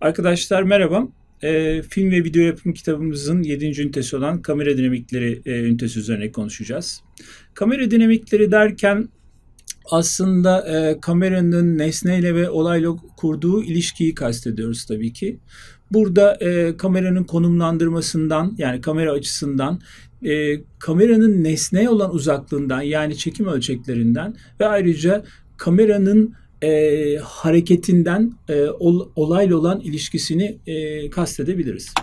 Arkadaşlar merhaba. E, film ve video yapım kitabımızın 7. ünitesi olan kamera dinamikleri e, ünitesi üzerine konuşacağız. Kamera dinamikleri derken aslında e, kameranın nesneyle ve olayla kurduğu ilişkiyi kastediyoruz tabii ki. Burada e, kameranın konumlandırmasından yani kamera açısından e, kameranın nesneye olan uzaklığından yani çekim ölçeklerinden ve ayrıca kameranın e, hareketinden e, ol, olayla olan ilişkisini e, kastedebiliriz.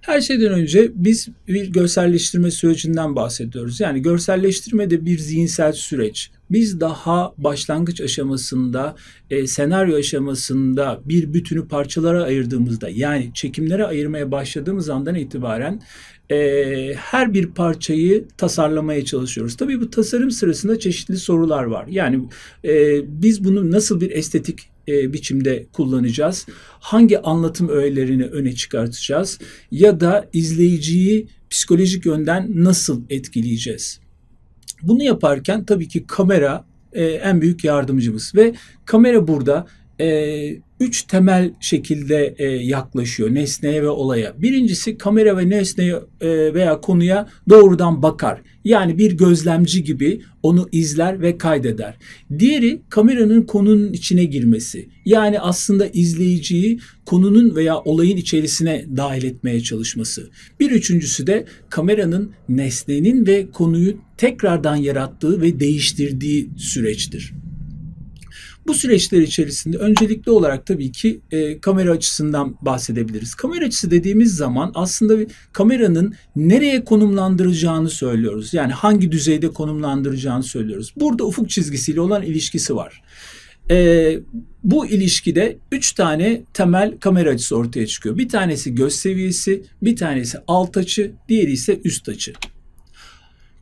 Her şeyden önce biz bir görselleştirme sürecinden bahsediyoruz. Yani görselleştirme de bir zihinsel süreç. Biz daha başlangıç aşamasında, e, senaryo aşamasında bir bütünü parçalara ayırdığımızda yani çekimlere ayırmaya başladığımız andan itibaren e, her bir parçayı tasarlamaya çalışıyoruz. Tabii bu tasarım sırasında çeşitli sorular var. Yani e, biz bunu nasıl bir estetik e, biçimde kullanacağız? Hangi anlatım öğelerini öne çıkartacağız? Ya da izleyiciyi psikolojik yönden nasıl etkileyeceğiz? Bunu yaparken tabii ki kamera e, en büyük yardımcımız ve kamera burada e, üç temel şekilde e, yaklaşıyor nesneye ve olaya. Birincisi kamera ve nesneye e, veya konuya doğrudan bakar. Yani bir gözlemci gibi onu izler ve kaydeder. Diğeri kameranın konunun içine girmesi. Yani aslında izleyiciyi konunun veya olayın içerisine dahil etmeye çalışması. Bir üçüncüsü de kameranın nesnenin ve konuyu tekrardan yarattığı ve değiştirdiği süreçtir. Bu süreçler içerisinde öncelikli olarak tabii ki e, kamera açısından bahsedebiliriz. Kamera açısı dediğimiz zaman aslında bir kameranın nereye konumlandıracağını söylüyoruz. Yani hangi düzeyde konumlandıracağını söylüyoruz. Burada ufuk çizgisiyle olan ilişkisi var. E, bu ilişkide üç tane temel kamera açısı ortaya çıkıyor. Bir tanesi göz seviyesi, bir tanesi alt açı, diğeri ise üst açı.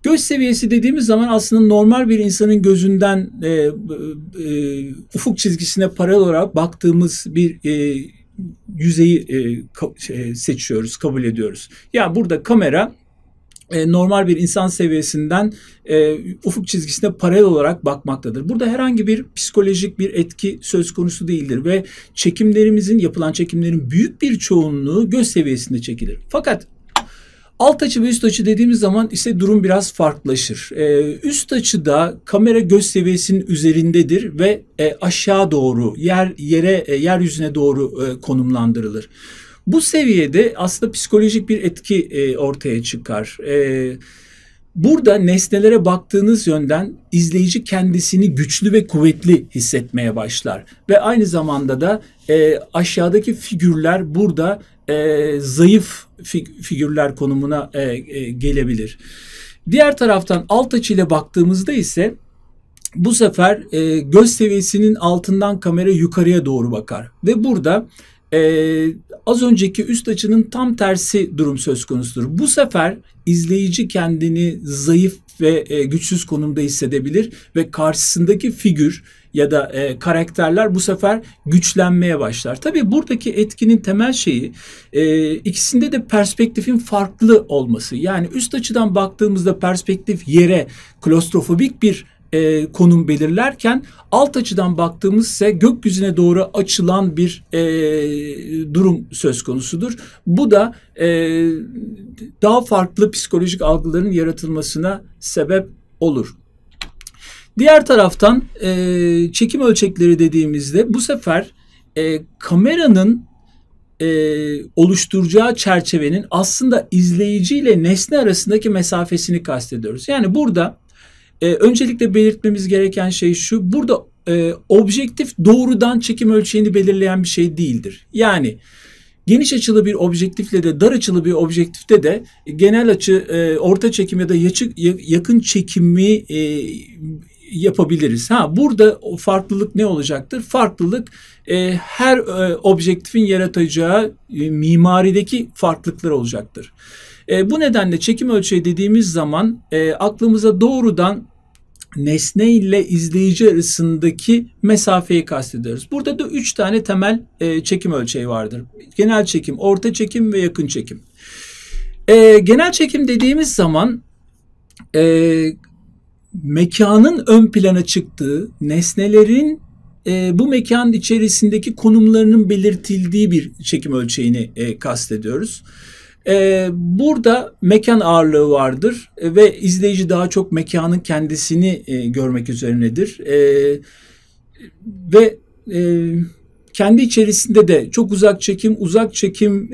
Göz seviyesi dediğimiz zaman aslında normal bir insanın gözünden e, e, ufuk çizgisine paralel olarak baktığımız bir e, yüzeyi e, ka, şey, seçiyoruz, kabul ediyoruz. Ya yani burada kamera e, normal bir insan seviyesinden e, ufuk çizgisine paralel olarak bakmaktadır. Burada herhangi bir psikolojik bir etki söz konusu değildir ve çekimlerimizin yapılan çekimlerin büyük bir çoğunluğu göz seviyesinde çekilir. Fakat Alt açı ve üst açı dediğimiz zaman ise durum biraz farklılaşır. Ee, üst açıda kamera göz seviyesinin üzerindedir ve e, aşağı doğru yer yere e, yeryüzüne doğru e, konumlandırılır. Bu seviyede aslında psikolojik bir etki e, ortaya çıkar. E, Burada nesnelere baktığınız yönden izleyici kendisini güçlü ve kuvvetli hissetmeye başlar. Ve aynı zamanda da e, aşağıdaki figürler burada e, zayıf fig- figürler konumuna e, e, gelebilir. Diğer taraftan alt açıyla baktığımızda ise bu sefer e, göz seviyesinin altından kamera yukarıya doğru bakar. Ve burada ee, az önceki üst açının tam tersi durum söz konusudur. Bu sefer izleyici kendini zayıf ve e, güçsüz konumda hissedebilir ve karşısındaki figür ya da e, karakterler bu sefer güçlenmeye başlar. Tabii buradaki etkinin temel şeyi e, ikisinde de perspektifin farklı olması. Yani üst açıdan baktığımızda perspektif yere klostrofobik bir e, konum belirlerken alt açıdan baktığımız ise gökyüzüne doğru açılan bir e, durum söz konusudur. Bu da e, daha farklı psikolojik algıların yaratılmasına sebep olur. Diğer taraftan e, çekim ölçekleri dediğimizde bu sefer e, kameranın e, oluşturacağı çerçevenin aslında izleyici ile nesne arasındaki mesafesini kastediyoruz. Yani burada e, öncelikle belirtmemiz gereken şey şu. Burada e, objektif doğrudan çekim ölçeğini belirleyen bir şey değildir. Yani geniş açılı bir objektifle de dar açılı bir objektifte de genel açı, e, orta çekim ya da yaçı, yakın çekimi e, yapabiliriz. Ha burada o farklılık ne olacaktır? Farklılık e, her e, objektifin yaratacağı e, mimarideki farklılıklar olacaktır. E, bu nedenle çekim ölçeği dediğimiz zaman e, aklımıza doğrudan nesne ile izleyici arasındaki mesafeyi kastediyoruz. Burada da üç tane temel e, çekim ölçeği vardır. Genel çekim, orta çekim ve yakın çekim. E, genel çekim dediğimiz zaman e, mekanın ön plana çıktığı, nesnelerin e, bu mekanın içerisindeki konumlarının belirtildiği bir çekim ölçeğini e, kastediyoruz. E, burada mekan ağırlığı vardır e, ve izleyici daha çok mekanın kendisini e, görmek üzerinedir. E, ve e, kendi içerisinde de çok uzak çekim, uzak çekim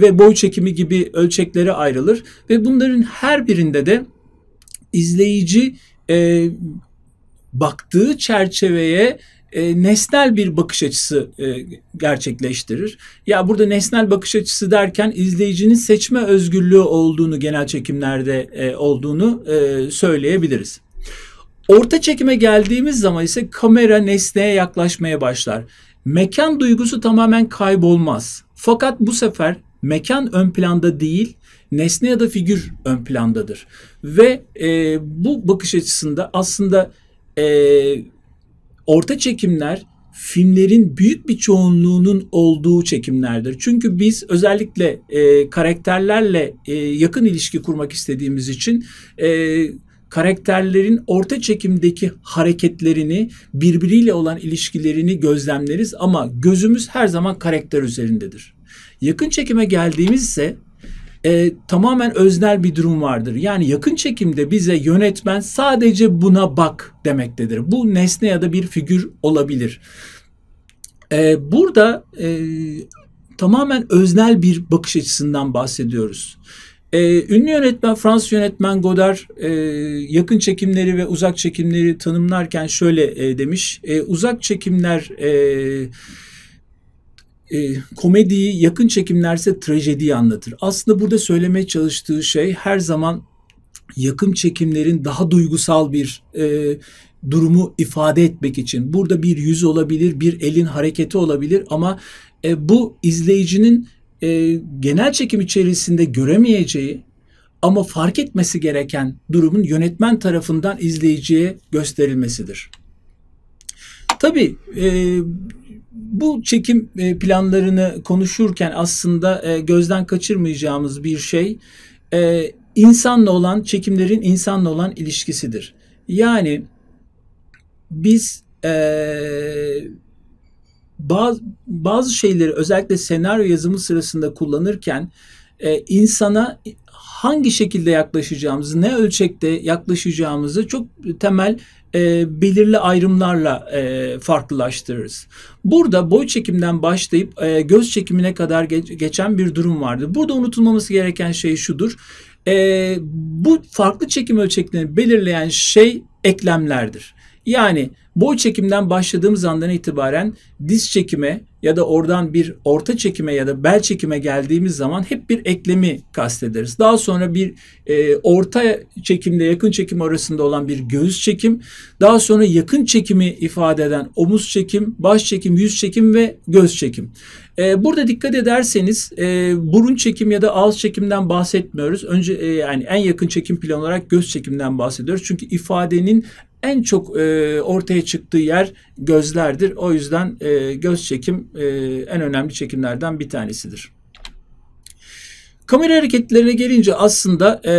ve boy çekimi gibi ölçeklere ayrılır ve bunların her birinde de izleyici baktığı çerçeveye e, nesnel bir bakış açısı e, gerçekleştirir. Ya burada nesnel bakış açısı derken izleyicinin seçme özgürlüğü olduğunu genel çekimlerde e, olduğunu e, söyleyebiliriz. Orta çekime geldiğimiz zaman ise kamera nesneye yaklaşmaya başlar. Mekan duygusu tamamen kaybolmaz. Fakat bu sefer mekan ön planda değil, nesne ya da figür ön plandadır. Ve e, bu bakış açısında aslında e, orta çekimler filmlerin büyük bir çoğunluğunun olduğu çekimlerdir. Çünkü biz özellikle e, karakterlerle e, yakın ilişki kurmak istediğimiz için e, karakterlerin orta çekimdeki hareketlerini, birbiriyle olan ilişkilerini gözlemleriz ama gözümüz her zaman karakter üzerindedir. Yakın çekime geldiğimiz ise e, tamamen öznel bir durum vardır. Yani yakın çekimde bize yönetmen sadece buna bak demektedir. Bu nesne ya da bir figür olabilir. E, burada e, tamamen öznel bir bakış açısından bahsediyoruz. Ee, ünlü yönetmen Fransız yönetmen Godard e, yakın çekimleri ve uzak çekimleri tanımlarken şöyle e, demiş. E, uzak çekimler e, e, komediyi, yakın çekimlerse trajediyi anlatır. Aslında burada söylemeye çalıştığı şey her zaman yakın çekimlerin daha duygusal bir e, durumu ifade etmek için. Burada bir yüz olabilir, bir elin hareketi olabilir ama e, bu izleyicinin e, genel çekim içerisinde göremeyeceği ama fark etmesi gereken durumun yönetmen tarafından izleyiciye gösterilmesidir. Tabii e, bu çekim e, planlarını konuşurken aslında e, gözden kaçırmayacağımız bir şey e, insanla olan çekimlerin insanla olan ilişkisidir. Yani biz bazı, bazı şeyleri özellikle senaryo yazımı sırasında kullanırken insana hangi şekilde yaklaşacağımızı, ne ölçekte yaklaşacağımızı çok temel e, belirli ayrımlarla e, farklılaştırırız. Burada boy çekimden başlayıp e, göz çekimine kadar ge- geçen bir durum vardır. Burada unutulmaması gereken şey şudur. E, bu farklı çekim ölçeklerini belirleyen şey eklemlerdir. Yani boy çekimden başladığımız andan itibaren diz çekime ya da oradan bir orta çekime ya da bel çekime geldiğimiz zaman hep bir eklemi kastederiz. Daha sonra bir e, orta çekimle yakın çekim arasında olan bir göğüs çekim, daha sonra yakın çekimi ifade eden omuz çekim, baş çekim, yüz çekim ve göz çekim. E, burada dikkat ederseniz e, burun çekim ya da ağız çekimden bahsetmiyoruz. Önce e, yani en yakın çekim plan olarak göz çekimden bahsediyoruz. Çünkü ifadenin en çok e, ortaya çıktığı yer gözlerdir. O yüzden e, göz çekim e, en önemli çekimlerden bir tanesidir. Kamera hareketlerine gelince aslında e,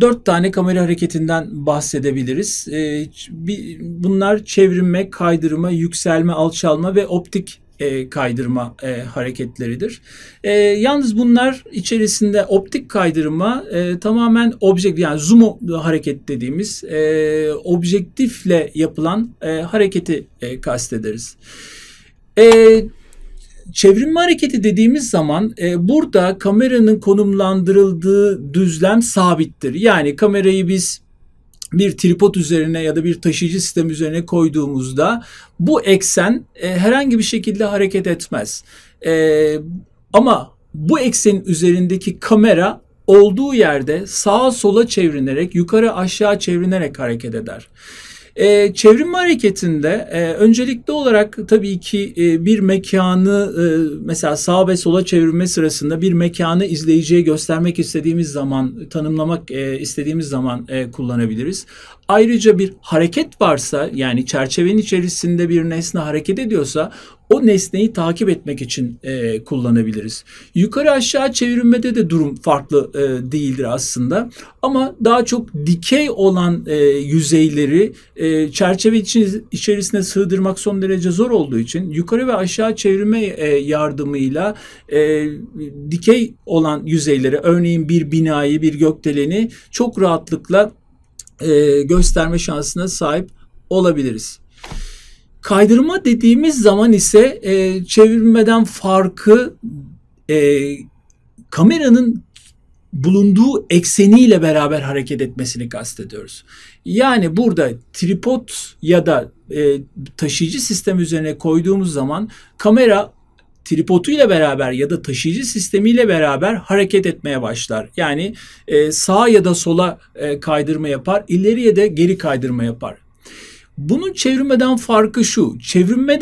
dört tane kamera hareketinden bahsedebiliriz. E, bir, bunlar çevirme, kaydırma, yükselme, alçalma ve optik e, kaydırma e, hareketleridir. E, yalnız bunlar içerisinde optik kaydırma e, tamamen objektif yani zoom hareket dediğimiz e, objektifle yapılan e, hareketi e, kastederiz. E, çevrilme hareketi dediğimiz zaman e, burada kameranın konumlandırıldığı düzlem sabittir. Yani kamerayı biz bir tripod üzerine ya da bir taşıyıcı sistem üzerine koyduğumuzda bu eksen e, herhangi bir şekilde hareket etmez. E, ama bu eksenin üzerindeki kamera olduğu yerde sağa sola çevrinerek, yukarı aşağı çevrinerek hareket eder. E, çevrim hareketinde e, öncelikli olarak tabii ki e, bir mekanı e, mesela sağa ve sola çevirme sırasında bir mekanı izleyiciye göstermek istediğimiz zaman, tanımlamak e, istediğimiz zaman e, kullanabiliriz. Ayrıca bir hareket varsa yani çerçevenin içerisinde bir nesne hareket ediyorsa o nesneyi takip etmek için e, kullanabiliriz. Yukarı aşağı çevirmede de durum farklı e, değildir aslında. Ama daha çok dikey olan e, yüzeyleri e, çerçeve için, içerisine sığdırmak son derece zor olduğu için yukarı ve aşağı çevirme e, yardımıyla e, dikey olan yüzeyleri örneğin bir binayı, bir gökdeleni çok rahatlıkla e, gösterme şansına sahip olabiliriz. Kaydırma dediğimiz zaman ise e, çevirmeden farkı e, kameranın bulunduğu ekseniyle beraber hareket etmesini kastediyoruz. Yani burada tripod ya da e, taşıyıcı sistem üzerine koyduğumuz zaman kamera tripoduyla beraber ya da taşıyıcı sistemiyle beraber hareket etmeye başlar. Yani e, sağa ya da sola e, kaydırma yapar, ileriye de geri kaydırma yapar. Bunun çevirmeden farkı şu. Çevirme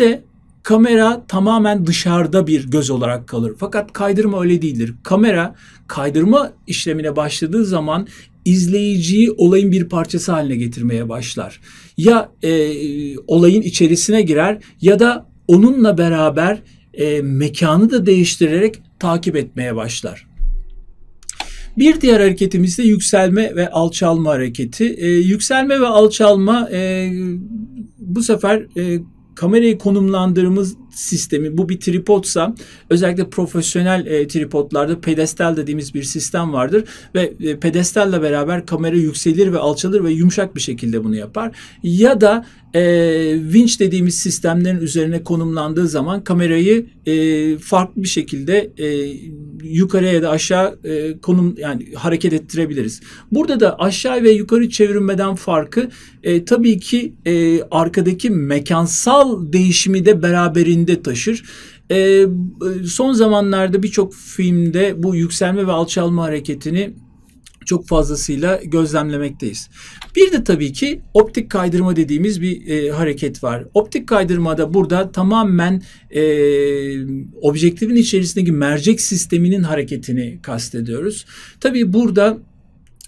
kamera tamamen dışarıda bir göz olarak kalır. Fakat kaydırma öyle değildir. Kamera kaydırma işlemine başladığı zaman izleyiciyi olayın bir parçası haline getirmeye başlar. Ya e, olayın içerisine girer ya da onunla beraber e, mekanı da değiştirerek takip etmeye başlar. Bir diğer hareketimiz de yükselme ve alçalma hareketi. E, yükselme ve alçalma e, bu sefer e, kamerayı konumlandırdığımız sistemi bu bir tripodsa özellikle profesyonel e, tripodlarda pedestal dediğimiz bir sistem vardır ve e, pedestalle beraber kamera yükselir ve alçalır ve yumuşak bir şekilde bunu yapar. Ya da e, winch dediğimiz sistemlerin üzerine konumlandığı zaman kamerayı e, farklı bir şekilde e, yukarıya ya da aşağı e, konum yani hareket ettirebiliriz. Burada da aşağı ve yukarı çevirmeden farkı e, tabii ki e, arkadaki mekansal değişimi de beraberinde taşır. E, son zamanlarda birçok filmde bu yükselme ve alçalma hareketini çok fazlasıyla gözlemlemekteyiz. Bir de tabii ki optik kaydırma dediğimiz bir e, hareket var. Optik kaydırmada burada tamamen e, objektifin içerisindeki mercek sisteminin hareketini kastediyoruz. Tabii burada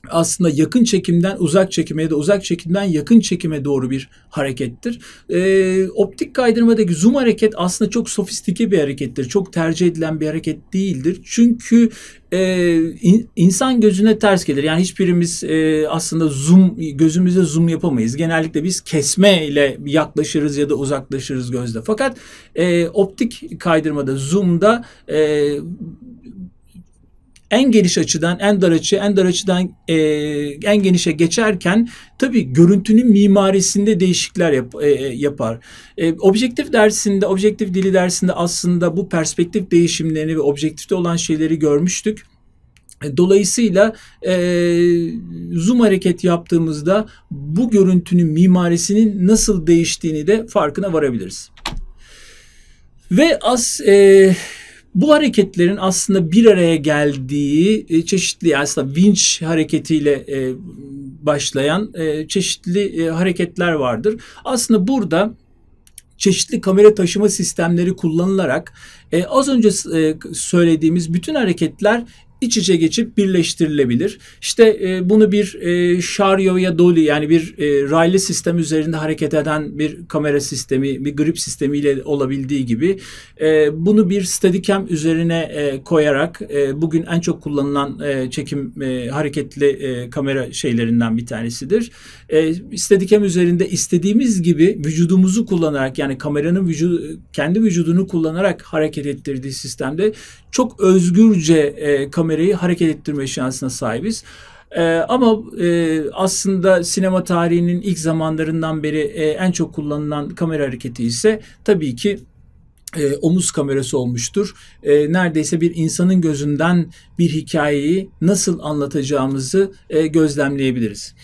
aslında yakın çekimden uzak çekime ya da uzak çekimden yakın çekime doğru bir harekettir. E, optik kaydırmadaki zoom hareket aslında çok sofistike bir harekettir. Çok tercih edilen bir hareket değildir. Çünkü e, in, insan gözüne ters gelir. Yani hiçbirimiz e, aslında zoom gözümüze zoom yapamayız. Genellikle biz kesme ile yaklaşırız ya da uzaklaşırız gözle. Fakat e, optik kaydırmada zoom'da e, en geniş açıdan en dar açı, en dar açıdan e, en genişe geçerken tabii görüntünün mimarisinde değişiklikler yap, e, e, yapar. E, objektif dersinde, objektif dili dersinde aslında bu perspektif değişimlerini ve objektifte olan şeyleri görmüştük. E, dolayısıyla e, zoom hareket yaptığımızda bu görüntünün mimarisinin nasıl değiştiğini de farkına varabiliriz. Ve as e, bu hareketlerin aslında bir araya geldiği e, çeşitli aslında vinç hareketiyle e, başlayan e, çeşitli hareketler vardır. Aslında burada çeşitli kamera taşıma sistemleri kullanılarak az önce söylediğimiz bütün hareketler iç içe geçip birleştirilebilir. İşte e, bunu bir e, şaryo ya dolly yani bir e, raylı sistem üzerinde hareket eden bir kamera sistemi, bir grip sistemiyle olabildiği gibi e, bunu bir steadicam üzerine e, koyarak e, bugün en çok kullanılan e, çekim e, hareketli e, kamera şeylerinden bir tanesidir. E, steadicam üzerinde istediğimiz gibi vücudumuzu kullanarak yani kameranın vücudu kendi vücudunu kullanarak hareket ettirdiği sistemde çok özgürce e, kamerayı hareket ettirme şansına sahibiz. Ee, ama e, aslında sinema tarihinin ilk zamanlarından beri e, en çok kullanılan kamera hareketi ise tabii ki e, omuz kamerası olmuştur. E, neredeyse bir insanın gözünden bir hikayeyi nasıl anlatacağımızı e, gözlemleyebiliriz.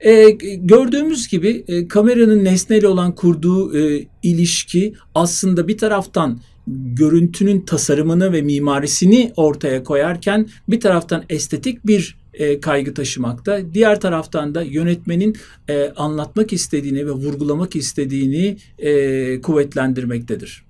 E, gördüğümüz gibi e, kameranın nesneyle olan kurduğu e, ilişki aslında bir taraftan görüntünün tasarımını ve mimarisini ortaya koyarken bir taraftan estetik bir e, kaygı taşımakta. Diğer taraftan da yönetmenin e, anlatmak istediğini ve vurgulamak istediğini e, kuvvetlendirmektedir.